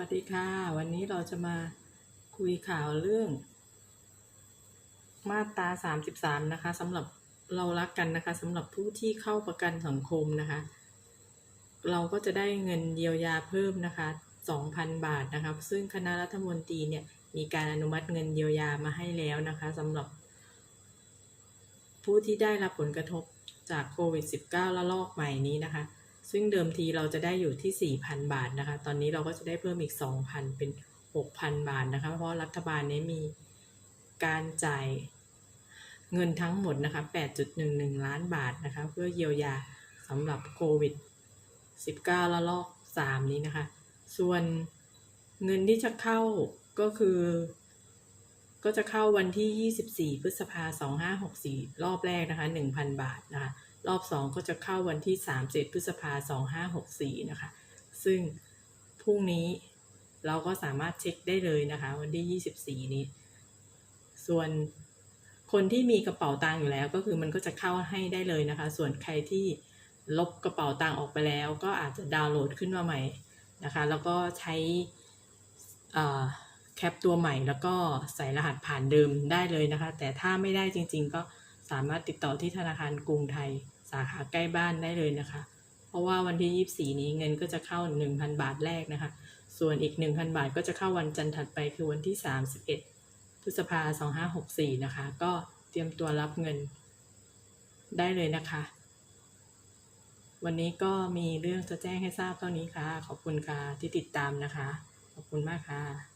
วัสดีค่ะ วันนี้เราจะมาคุยข่าวเรื่อง มาตรา 33 นะคะสำหรับเรารักกันนะคะสำหรับผู้ที่เข้าประกันสังคมนะคะ เราก็จะได้เงินเยียวยาเพิ่มนะคะ 2,000 บาทนะคะซึ่งคณะรัฐมนตรีเนี่ยมีการอนุมัติเงินเยียวยามาให้แล้วนะคะสำหรับ ผู้ที่ได้รับผลกระทบจากโควิด -19 ระลอกใหม่นี้นะคะ ซึ่งเดิมทีเราจะได้อยู่ที่ 4,000 บาทนะคะ ตอนนี้เราก็จะได้เพิ่มอีก 2,000 เป็น 6,000 บาทนะคะ เพราะรัฐบาลนี้มีการจ่ายเงินทั้งหมดนะคะ 8.11 ล้านบาทนะคะ เพื่อเยียวยาสำหรับโควิด 19 ระลอก 3 นี้นะคะ ส่วนเงินที่จะเข้าก็คือ ก็จะเข้าวันที่ 24 พฤษภา 2564 รอบแรกนะคะ 1,000 บาทนะคะ รอบ 2 ก็จะเข้าวันที่31พฤษภา2564นะคะ ซึ่งพรุ่งนี้เราก็สามารถเช็คได้เลยนะคะ วันที่ 24 นี้ ส่วนคนที่มีกระเป๋าตังค์อยู่แล้วก็คือมันก็จะเข้าให้ได้เลยนะคะ ส่วนใครที่ลบกระเป๋าตังค์ออกไปแล้ว ก็อาจจะดาวน์โหลดขึ้นมาใหม่นะคะ แล้วก็ใช้แคปตัวใหม่แล้วก็ใส่รหัสผ่านเดิมได้เลยนะคะ แต่ถ้าไม่ได้จริง ๆ ก็ สามารถติดต่อที่ธนาคารกรุงไทย สาขาใกล้บ้านได้เลยนะคะ เพราะว่าวันที่ 24 นี้เงินก็จะเข้า 1,000 บาทแรกนะคะ ส่วนอีก 1,000 บาทก็จะเข้าวันจันทร์ถัดไปคือวันที่ 31 พฤษภา2564 นะคะ ก็เตรียมตัวรับเงินได้เลยนะคะ วันนี้ก็มีเรื่องจะแจ้งให้ทราบเท่านี้ค่ะ ขอบคุณค่ะที่ติดตามนะคะ ขอบคุณมากค่ะ